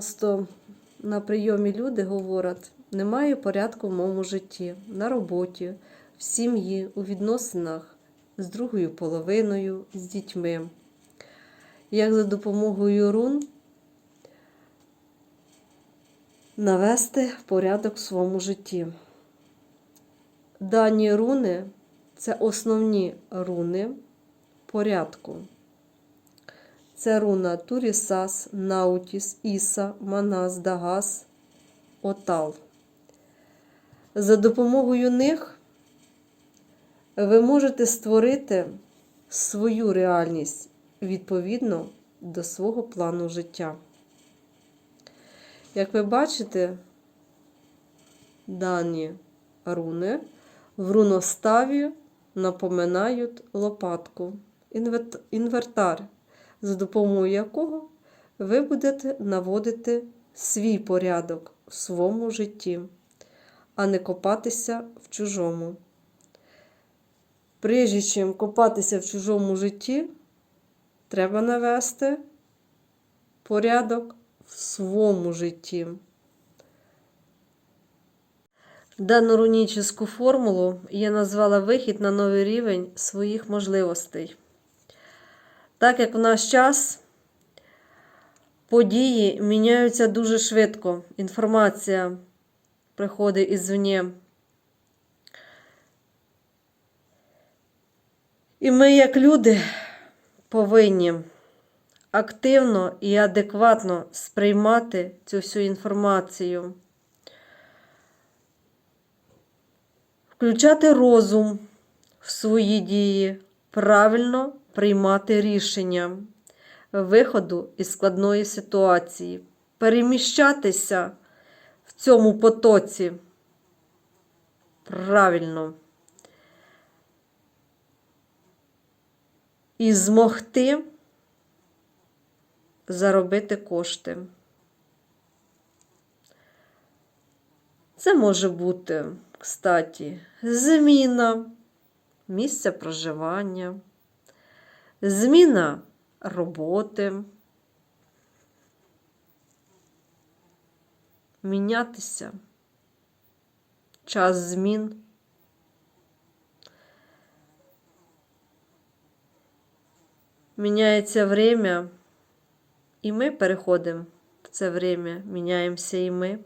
Часто на прийомі люди говорять, немає порядку в моєму житті, на роботі, в сім'ї, у відносинах з другою половиною, з дітьми. Як за допомогою рун навести порядок в своєму житті. Дані руни це основні руни порядку. Це руна Турісас, Наутіс, Іса, Манас, Дагас, Отал. За допомогою них ви можете створити свою реальність відповідно до свого плану життя. Як ви бачите, дані руни в руноставі напоминають лопатку, інвертар, за допомогою якого ви будете наводити свій порядок в своєму житті, а не копатися в чужому. Прежде чим копатися в чужому житті, треба навести порядок в своєму житті. Дану рунічну формулу я назвала вихід на новий рівень своїх можливостей. Так як в наш час події міняються дуже швидко, інформація приходить ізвні. І ми, як люди, повинні активно і адекватно сприймати цю всю інформацію. Включати розум в свої дії, правильно приймати рішення виходу із складної ситуації, переміщатися в цьому потоці правильно і змогти заробити кошти. Це може бути, кстати, зміна місця проживання, зміна роботи, мінятися, час змін. Міняється время, і ми переходимо в це время, міняємося і ми.